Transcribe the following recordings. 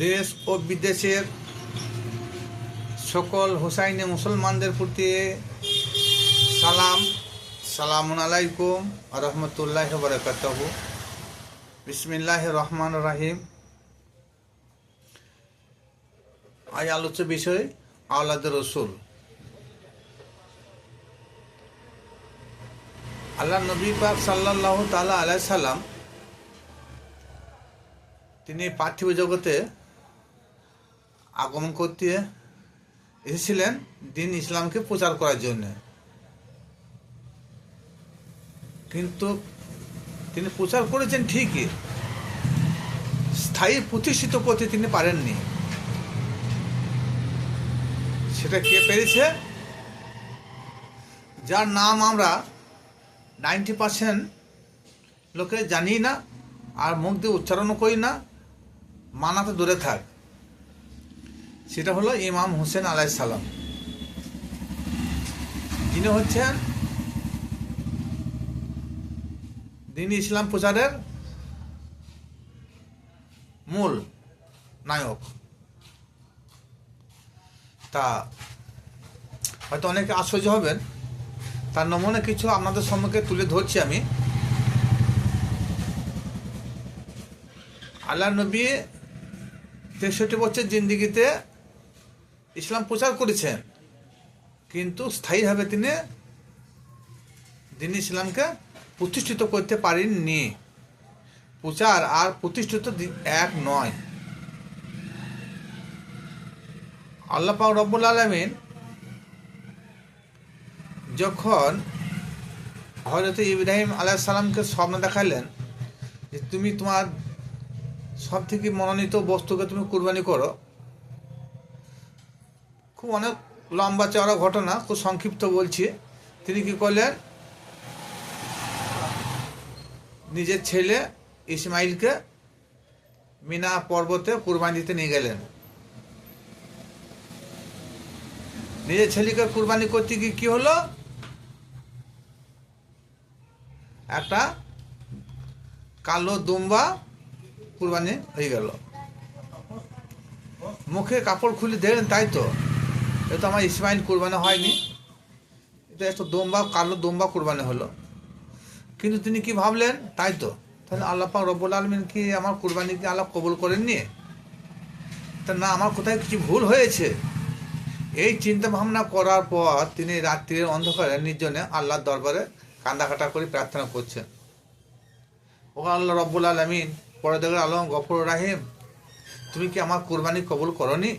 দেশ ও বিদেশের সকল হুসাইনে মুসলমানদের প্রতি সালাম সালাম আলাইকুম রহমতুল্লাহ বরকাত বিসমিল্লাহ রহমান রাহিম। আজ আলোচ্য বিষয়, আওলাদ রসুল। আল্লাহ নবী পাক সাল্লাহ তালা আলাই সাল্লাম তিনি পার্থিব জগতে আগমন করতে এসেছিলেন দিন ইসলামকে প্রচার করার জন্য। কিন্তু তিনি প্রচার করেছেন ঠিকই। স্থায়ী প্রতিষ্ঠিত করতে তিনি পারেননি। সেটা কে পেরেছে? যার নাম আমরা নাইনটি পার্সেন্ট লোকে জানি না, আর মুখ দিয়ে উচ্চারণও করি না, মানাতে দূরে থাক। সেটা হলো ইমাম হোসেন আলাই সালাম। যিনি হচ্ছেন দিন ইসলাম প্রচারের মূল নায়ক। তা হয়তো অনেকে আশ্চর্য হবেন, তার নমুনা কিছু আপনাদের সম্মুখে তুলে ধরছি আমি। আল্লাহ নবী তেষট্টি বছর জিন্দিগিতে ইসলাম প্রচার করেছেন। কিন্তু স্থায়ীভাবে তিনি দিন ইসলামকে প্রতিষ্ঠিত করতে পারেননি। প্রচার আর প্রতিষ্ঠিত এক নয়। আল্লাহ পাক রব্বুল আলমিন যখন হজরত ইব্রাহিম আলাহ সালামকে স্বপ্ন দেখালেন যে, তুমি তোমার সব থেকে মনোনীত বস্তুকে তুমি কুরবানি করো খুব অনেক লম্বা চড়া ঘটনা, খুব সংক্ষিপ্ত বলছি। তিনি কি করলেন? নিজের ছেলে ইসমাইলকে মিনা পর্বতে কুরবানি দিতে নিয়ে গেলেন। নিজের ছেলেকে কুরবানি করতে গিয়ে কি হলো? একটা কালো দুম্বা কুরবানি হয়ে গেল। মুখে কাপড় খুলে দেখলেন, তাই তো? এ তো আমার ইসমাইল কুরবানি হয়নি। এটা একটা দম্বা, কালো দম্বা কুরবানি হলো। কিন্তু তিনি কি ভাবলেন? তাই তো। তাহলে আল্লাহ পাক রব্বুল আলমিন কি আমার কুরবানি কি আল্লাহ কবুল করেননি? তা না, আমার কোথায় কিছু ভুল হয়েছে? এই চিন্তা ভাবনা করার পর তিনি রাত্রির অন্ধকারে নির্জনে আল্লাহর দরবারে কান্দাকাটা করে প্রার্থনা করছেন। ও আল্লাহ রব্বুল আলমিন, পরদেগর আলম, গফর রাহিম, তুমি কি আমার কুরবানি কবুল করনি?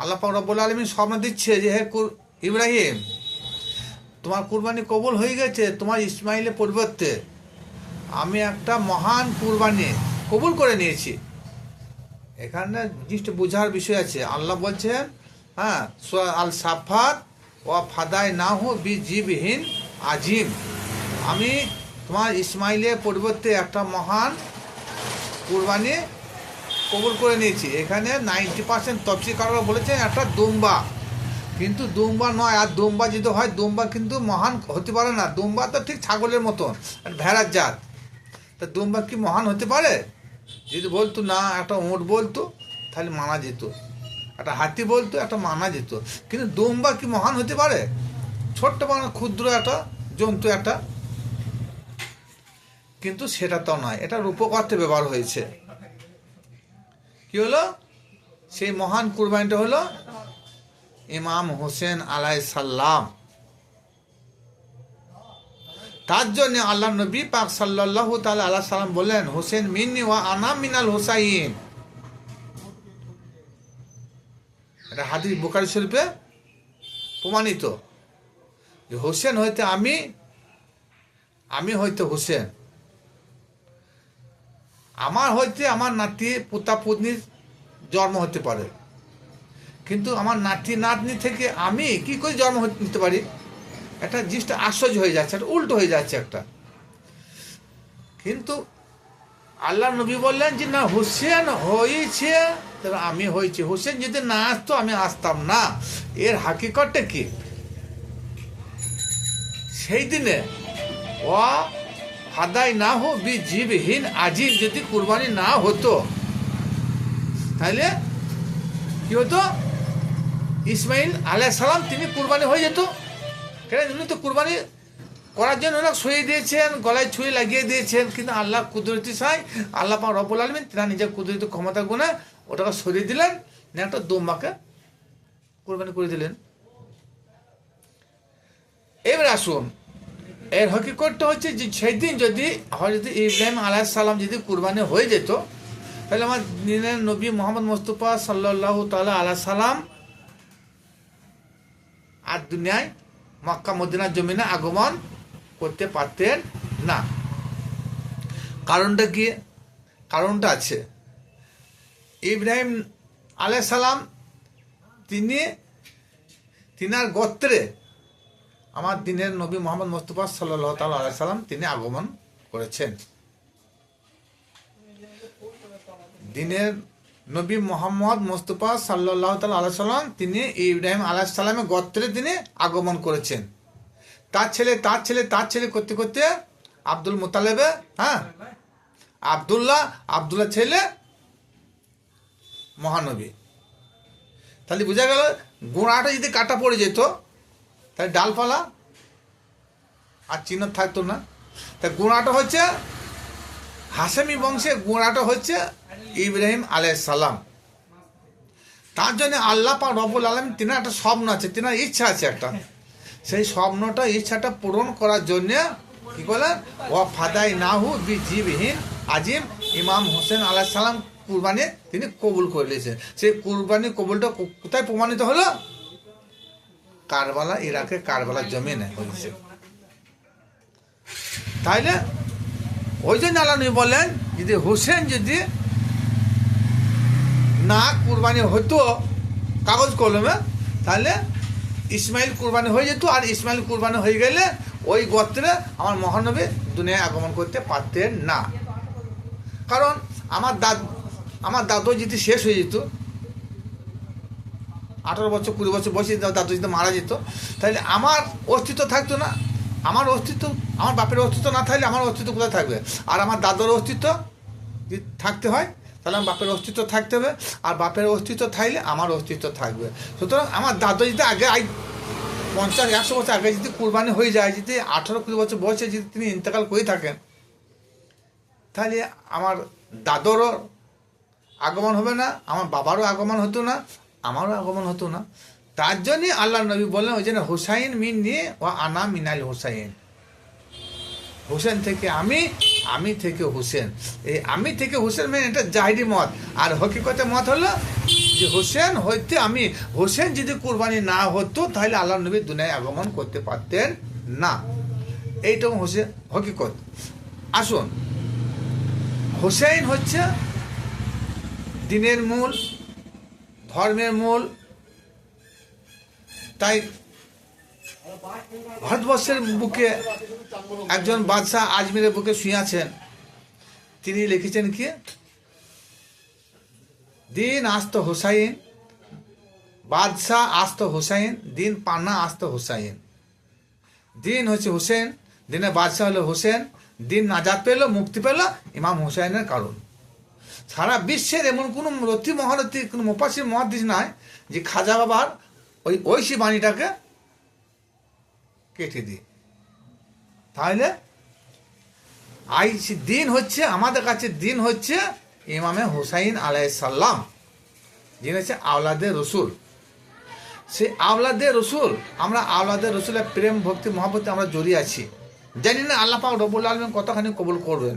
আল্লাহ পাক রব্বুল আলমিন স্বপ্ন দিচ্ছে যে, হে ইব্রাহিম, তোমার কুরবানি কবুল হয়ে গেছে, তোমার ইসমাইলের পরিবর্তে আমি একটা মহান কুরবানি কবুল করে নিয়েছি। এখানে জিনিসটা বোঝার বিষয় আছে। আল্লাহ বলছেন হ্যাঁ আল সাফাত ও ফাদাই না হো বি জীবহীন আজিম। আমি তোমার ইসমাইলের পরিবর্তে একটা মহান কুরবানি কবুল করে নিয়েছি। এখানে নাইনটি পার্সেন্ট তফসিকাররা বলেছেন একটা দুম্বা। কিন্তু দুম্বা নয়, আর দুম্বা যদি হয়, দুম্বা কিন্তু মহান হতে পারে না। দুম্বা তো ঠিক ছাগলের মতন, আর ভেড়ার জাত। তা দুম্বা কি মহান হতে পারে? যদি বলতো, না, একটা উঁট বলতো, তাহলে মানা যেত। একটা হাতি বলতো, একটা মানা যেত। কিন্তু দুম্বা কি মহান হতে পারে? ছোট্ট মানে ক্ষুদ্র একটা, জন্তু একটা। কিন্তু সেটা তো নয়, এটা রূপকর্তে ব্যবহার হয়েছে। কি হলো? সেই মহান কুরবানিটা হলো ইমাম হোসেন আলাই সাল্লাম তার জন্য আল্লাহ নবী পাক সাল্লাহ তাআলা আল্লাহ সাল্লাম বললেন, হোসেন মিন্নি ওয়া আনা মিনাল হোসাইন। এটা হাদিস বোকারি শরীফে প্রমাণিত। যে হোসেন হইতে আমি আমি হইতে হোসেন। আমার হইতে আমার নাতি পুতা পুতনির জন্ম হতে পারে। কিন্তু আমার নাতি নাতনি থেকে আমি কি করে জন্ম নিতে পারি? একটা জিনিসটা আশ্চর্য হয়ে যাচ্ছে, একটা উল্টো হয়ে যাচ্ছে একটা। কিন্তু আল্লাহ নবী বললেন যে, না, হোসেন হয়েছে তবে আমি হয়েছি হোসেন যদি না আসতো, আমি আসতাম না। এর হাকিকতটা কি? সেই দিনে ও ফাদাই না হো বি জীবহীন আজিব যদি কুরবানি না হতো। তাহলে কি হতো? ইসমাইল সালাম তিনি কুরবানি হয়ে যেত। কেন? উনি তো কুরবানি করার জন্য ওরা শুয়ে দিয়েছেন, গলায় ছুঁয়ে লাগিয়ে দিয়েছেন, কিন্তু আল্লাহ কুদরতি সাই আল্লাহ পা রব্বুল আলমিন তিনি নিজের কুদরতি ক্ষমতা গুণে ওটাকে সরিয়ে দিলেন, নিয়ে একটা দোম্বাকে কুরবানি করে দিলেন। এবার আসুন এর হকিকতটা হচ্ছে যে সেই দিন যদি হজরত ইব্রাহিম আলাহ সালাম যদি কুরবানি হয়ে যেত, তাহলে আমার দিনের নবী মোহাম্মদ মোস্তফা সাল্লাহ তাল্লাহ আলাহ সালাম আর দুনিয়ায় মক্কা মদিনার জমিনে আগমন করতে পারতেন না। কারণটা কি? কারণটা আছে। ইব্রাহিম আলাহ সালাম তিনি, তিনার গোত্রে আমার দিনের নবী মোহাম্মদ মোস্তফা সাল্লাহ তাল্লাহ সাল্লাম তিনি আগমন করেছেন। দিনের নবী মোহাম্মদ মোস্তফা সাল্লাহ তাল্লাহ সাল্লাম তিনি ইব্রাহিম আলাহ সাল্লামের গোত্রে তিনি আগমন করেছেন। তার ছেলে তার ছেলে তার ছেলে করতে করতে আব্দুল মোতালেবে হ্যাঁ আবদুল্লাহ আবদুল্লাহ ছেলে মহানবী। তাহলে বোঝা গেল, গোড়াটা যদি কাটা পড়ে যেত তাহলে ডালপালা আর চিহ্ন থাকতো না। তা গোড়াটা হচ্ছে হাসেমি বংশে গোড়াটা হচ্ছে ইব্রাহিম সালাম। তার জন্য আল্লাহ পা রবুল আলম তিনার একটা স্বপ্ন আছে, তিনার ইচ্ছা আছে একটা। সেই স্বপ্নটা, ইচ্ছাটা পূরণ করার জন্য কি করলেন ও ফাদাই নাহু বি জিবহীন আজিম, ইমাম হোসেন আলাহ সালাম কুরবানি তিনি কবুল করে সেই কুরবানি কবুলটা কোথায় প্রমাণিত হলো? কারবালা ইরাকের কারবালা জমিনে হয়েছে। তাইলে ওই জন্য আল্লাহ নবী বললেন যদি হোসেন যদি না কুরবানি হতো কাগজ কলমে তাহলে ইসমাইল কুরবানি হয়ে যেত, আর ইসমাইল কুরবানি হয়ে গেলে ওই গোত্রে আমার মহানবী দুনিয়ায় আগমন করতে পারতেন না। কারণ আমার দাদ আমার দাদু যদি শেষ হয়ে যেত আঠারো বছর, কুড়ি বছর বয়সে দাদু যদি মারা যেত, তাহলে আমার অস্তিত্ব থাকতো না। আমার অস্তিত্ব, আমার বাপের অস্তিত্ব না থাকলে আমার অস্তিত্ব কোথায় থাকবে? আর আমার দাদুর অস্তিত্ব যদি থাকতে হয়, তাহলে আমার বাপের অস্তিত্ব থাকতে হবে। আর বাপের অস্তিত্ব থাকলে আমার অস্তিত্ব থাকবে। সুতরাং আমার দাদু যদি আগে পঞ্চাশ, একশো বছর আগে যদি কুরবানি হয়ে যায়, যদি আঠারো, কুড়ি বছর বয়সে যদি তিনি ইন্তেকাল করে থাকেন, তাহলে আমার দাদরও আগমন হবে না, আমার বাবারও আগমন হতো না আমারও আগমন হতো না। তার জন্যে আল্লাহ নবী বললেন, ওই জন্য হুসাইন মিন নিয়ে ও আনা মিনাল হুসাইন। হুসেন থেকে আমি আমি থেকে হুসেন। এই আমি থেকে হুসেন মানে এটা জাহিরি মত। আর হকিকতে মত হলো যে হোসেন হইতে আমি, হোসেন যদি কুরবানি না হতো, তাহলে আল্লাহ নবী দুনিয়ায় আগমন করতে পারতেন না। এইটাও হোসেন, হকিকত। আসুন। হোসেন হচ্ছে দিনের মূল ধর্মের মূল। তাই ভারতবর্ষের বুকে একজন বাদশাহ আজমিরের বুকে শুয়ে আছেন। তিনি লিখেছেন কি? দিন আস্ত হুসাইন, বাদশাহ আস্ত হুসাইন, দিন পান্না আস্ত হুসাইন। দিন হচ্ছে হুসেন দিনে বাদশাহ হলো হুসেন, দিন নাজাদ পেল, মুক্তি পেল ইমাম হুসাইনের কারণ। সারা বিশ্বের এমন কোনো রথি মহারথী, কোনো মোপাসির মহাদিস নাই যে খাজা বাবার ওই ঐশী বাণীটাকে কেটে দিই তাহলে আই দিন হচ্ছে, আমাদের কাছে দিন হচ্ছে ইমামে হুসাইন আলাইসাল্লাম যিনি হচ্ছে আওলাদে রসুল। সেই আওলাদে রসুল, আমরা আওলাদে রসুলের প্রেম, ভক্তি মহাভক্তি আমরা জড়িয়ে আছি। জানি না আল্লাহ পাক রবুল আলম কতখানি কবুল করবেন।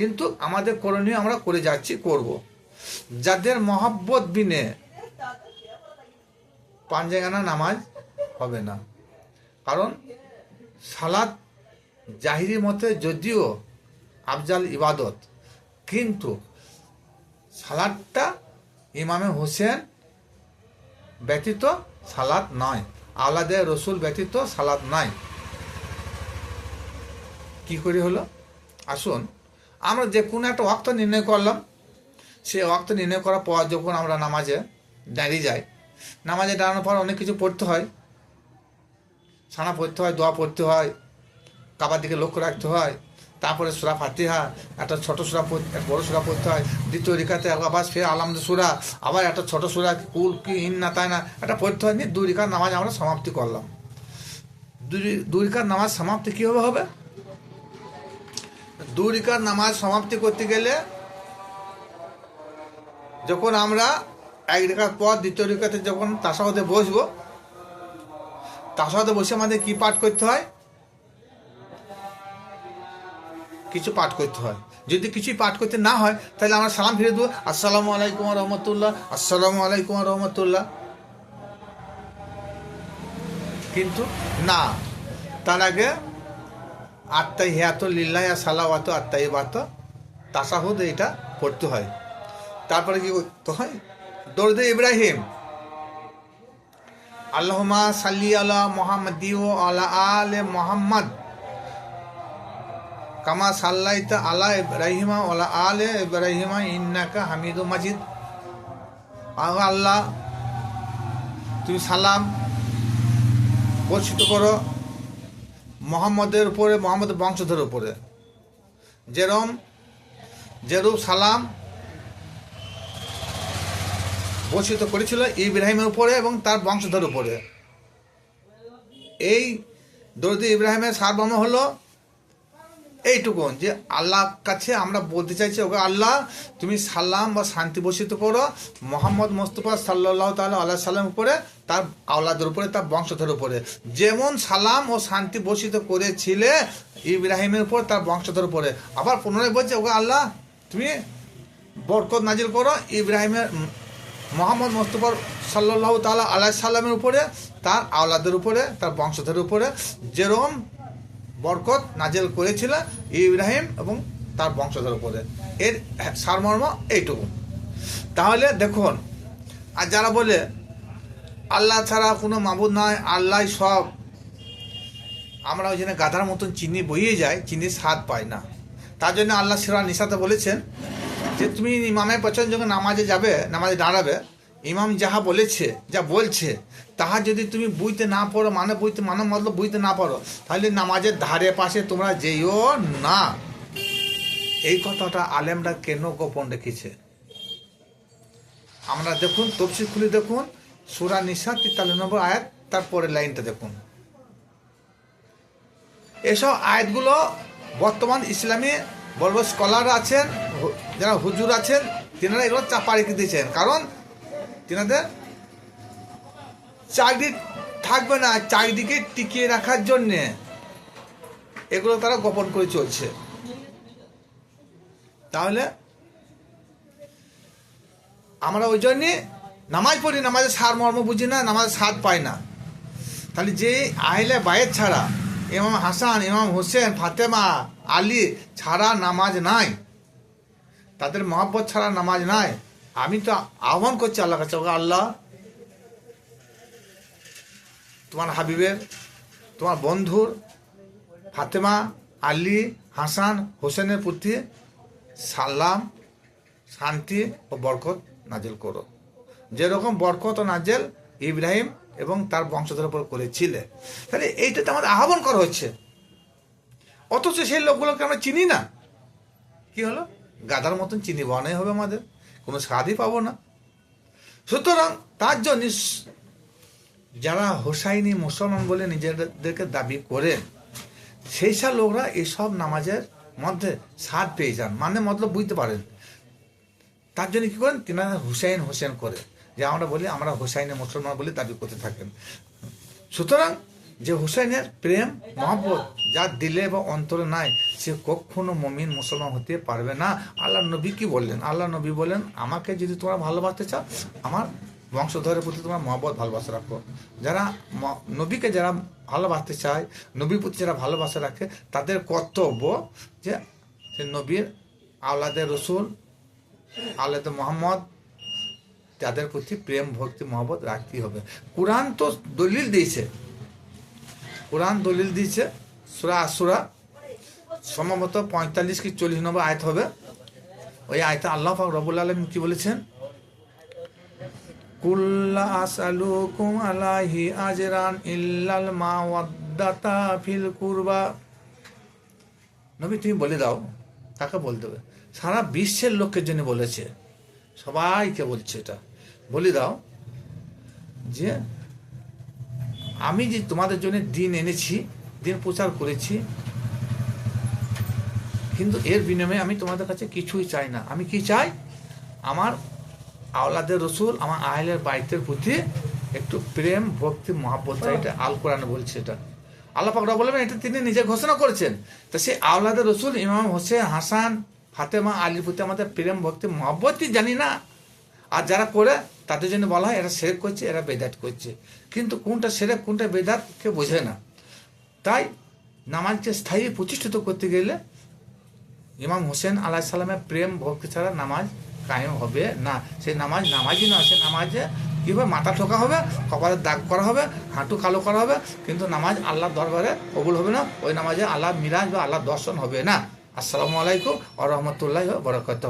কিন্তু আমাদের করণীয় আমরা করে যাচ্ছি, করব। যাদের মহাব্বত বিনে পাঞ্জাগানা নামাজ হবে না। কারণ সালাদ জাহিরি মতে যদিও আফজাল ইবাদত, কিন্তু সালাদটা ইমামে হোসেন ব্যতীত সালাদ নয়। আলাদে রসুল ব্যতীত সালাদ নাই। কি করে হলো? আসুন আমরা যে কোনো একটা ওয়াক্ত নির্ণয় করলাম। সেই ওয়াক্ত নির্ণয় করার পর যখন আমরা নামাজে দাঁড়িয়ে যাই, নামাজে দাঁড়ানোর পর অনেক কিছু পড়তে হয়। সানা পড়তে হয়, দোয়া পড়তে হয়, কাবার দিকে লক্ষ্য রাখতে হয়, তারপরে সুরা ফাতিহা, একটা ছোটো সুরা একটা বড় সুরা পড়তে হয়, দ্বিতীয় রেখাতে আবার ফের আলামদ সুরা, আবার একটা ছোট সুরা, কুল কি ইন না তাই না একটা পড়তে হয়, নিয়ে দুই রেখার নামাজ আমরা সমাপ্তি করলাম। দুই দুই রেখার নামাজ সমাপ্তি কীভাবে হবে? দুই রেখার নামাজ সমাপ্তি করতে গেলে যখন আমরা এক রেখার পর দ্বিতীয় রেখাতে যখন তাসাহতে বসবো তাসাহতে বসে আমাদের কি পাঠ করতে হয়? কিছু পাঠ করতে হয়। যদি কিছুই পাঠ করতে না হয়, তাহলে আমরা সালাম ফিরে দেবো। আসসালামু আলাইকুম রহমতুল্লাহ, আসসালামু আলাইকুম রহমতুল্লাহ। কিন্তু না, তার আগে আত্মাই হেয়াত লিল্লাহ সালাওয়াত আত্মাই বাত। তাসাহুদ এটা পড়তে হয়। তারপরে কি করতে হয়? দরদে ইব্রাহিম। আল্লাহমা সাল্লি আলা মোহাম্মদি ও আলা আলে মোহাম্মদ। কামা সাল্লাইতা আলা ইব্রাহিমা ওলা আলে ইব্রাহিমা ইন্নাকা হামিদু মাজিদ। আল্লাহ, তুমি সালাম বর্ষিত করো। মোহাম্মদের উপরে, মোহাম্মদের বংশধরের উপরে। যেরম যেরূপ সালাম বর্ষিত করেছিল ইব্রাহিমের উপরে এবং তার বংশধর উপরে। এই দরদি ইব্রাহিমের সারবর্ম হলো এইটুকু। যে আল্লাহ কাছে আমরা বলতে চাইছি ওকে আল্লাহ, তুমি সাল্লাম বা শান্তি বর্ষিত করো। মোহাম্মদ মোস্তফা সাল্লাহ তাল আল্লাহ সাল্লাম উপরে, তার আওলাদের উপরে, তার বংশধর উপরে। যেমন সালাম ও শান্তি বর্ষিত করেছিলে ইব্রাহিমের উপর, তার বংশধর উপরে। আবার পুনরায় বলছে ওকে আল্লাহ, তুমি বরকত নাজিল করো ইব্রাহিমের মোহাম্মদ মোস্তফার সাল্লাহ তালা আল্লাহ সাল্লামের উপরে, তার আওলাদের উপরে, তার বংশধরের উপরে। যেরম বরকত নাজেল করেছিল ইব্রাহিম এবং তার বংশধর উপরে। এর সারমর্ম এইটুকু। তাহলে দেখুন, আর যারা বলে, আল্লাহ ছাড়া কোনো মাবুদ নয় আল্লাহ সব, আমরা ওই জন্য গাধার মতন চিনি বইয়ে যায় চিনির স্বাদ পাই না। তার জন্য আল্লাহ সিরা নিশাতে বলেছেন যে, তুমি ইমামের পেছনে যখন নামাজে যাবে, নামাজে দাঁড়াবে ইমাম যাহা বলেছে, যা বলছে, তাহা যদি তুমি বুঝতে না পারো মানে বুঝতে মানে মতলব বুঝতে না পারো, তাহলে নামাজের ধারে পাশে তোমরা যেও না। এই কথাটা আলেমরা কেন গোপন রেখেছে? আমরা দেখুন, তফসিল খুলে দেখুন, সুরা নিশা তেতাল্লিশ নম্বর আয়াত, তারপরে লাইনটা দেখুন। এসব আয়াতগুলো বর্তমান ইসলামী বড় স্কলার আছেন, যারা হুজুর আছেন, তেনারা এগুলো চাপা রেখে দিয়েছেন। কারণ তেনাদের চাকরি থাকবে না চাকরিকে টিকিয়ে রাখার জন্যে। এগুলো তারা গোপন করে চলছে। তাহলে আমরা ওই জন্যে নামাজ পড়ি, নামাজের সার মর্ম বুঝি না, নামাজের স্বাদ পাই না। তাহলে যে আহলে বায়ের ছাড়া ইমাম হাসান, ইমাম হোসেন, ফাতেমা, আলী ছাড়া নামাজ নাই। তাদের মহব্বত ছাড়া নামাজ নাই। আমি তো আহ্বান করছি আল্লাহ কাছে আল্লাহ, তোমার হাবিবের, তোমার বন্ধুর, ফাতেমা, আলী, হাসান, হোসেনের প্রতি সালাম, শান্তি ও বরকত নাজেল করো। যেরকম বরকত ও নাজেল ইব্রাহিম এবং তার বংশধর উপর করেছিলে। তাহলে এইটা তো আমাদের আহ্বান করা হচ্ছে। অথচ সেই লোকগুলোকে আমরা চিনি না। কি হলো? গাদার মতন চিনি, বানাই হবে আমাদের। কোনো স্বাদই পাবো না। সুতরাং তার জন্য যারা হোসাইনি মুসলমান বলে নিজেদেরকে দাবি করে সেই সব লোকরা এইসব নামাজের মধ্যে স্বাদ পেয়ে যান। মানে মতলব বুঝতে পারেন। তার জন্য কি করেন? তিনারা হুসাইন হোসেন করে। যে আমরা বলি, আমরা হুসাইনের মুসলমান বলে দাবি করতে থাকেন। সুতরাং যে হুসেনের প্রেম মহব্বত যার দিলে বা অন্তরে নাই, সে কখনো মমিন মুসলমান হতে পারবে না। আল্লাহ নবী কি বললেন? আল্লাহ নবী বলেন আমাকে যদি তোমরা ভালোবাসতে চাও, আমার বংশধরের প্রতি তোমরা মহব্বত ভালোবাসা রাখো। যারা নবীকে যারা ভালোবাসতে চায়, নবীর প্রতি যারা ভালোবাসা রাখে, তাদের কর্তব্য যে সে নবীর আওলাদের রসুল আল্লাহ মোহাম্মদ, তাদের প্রতি প্রেম, ভক্তি, মহব্বত রাখতেই হবে। কোরআন তো দলিল দিয়েছে। কোরআন দলিল দিয়েছে, সুরা আসুরা সম্ভবত পঁয়তাল্লিশ কি চল্লিশ নম্বর আয়ত হবে। ওই আয়তে আল্লাহ পাক রবুল আলম কি বলেছেন? কুল্লা ইল্লাল কুরবা। নবী, তুমি বলে দাও, কাকে বলতে হবে? সারা বিশ্বের লোকের জন্য বলেছে, সবাইকে বলছে এটা। বলে দাও যে আমি যে তোমাদের জন্য দিন এনেছি, দিন প্রচার করেছি, কিন্তু এর বিনিময়ে আমি তোমাদের কাছে কিছুই চাই না। আমি কি চাই? আমার আওলাদের রসুল, আমার আহলের বাইতের প্রতি একটু প্রেম, ভক্তি, মহাব্বত এটা আল কোরআনে বলছে এটা। আল্লাহ পাকরা বলবেন এটা তিনি নিজে ঘোষণা করেছেন। তা সেই আওলাদের রসুল ইমাম হোসেন, হাসান, ফাতেমা, আলীর প্রতি আমাদের প্রেম, ভক্তি, মহাব্বতই জানি না। আর যারা করে, তাদের জন্য বলা হয় এরা সেরেক করছে, এরা বেদাত করছে। কিন্তু কোনটা সেরেক, কোনটা বেদাত কেউ বোঝে না। তাই নামাজকে স্থায়ী প্রতিষ্ঠিত করতে গেলে ইমাম হোসেন আলাহ সালামের প্রেম ভক্তি ছাড়া নামাজ কায়েম হবে না। সেই নামাজ নামাজই নয়, সে নামাজে কীভাবে মাথা ঠোকা হবে, কপালে দাগ করা হবে, হাঁটু কালো করা হবে, কিন্তু নামাজ আল্লাহর দরবারে কবুল হবে না, ওই নামাজে আল্লাহ মিরাজ বা আল্লাহ দর্শন হবে না। আসসালামু আলাইকুম আ রহমতুল্লাহ বরকত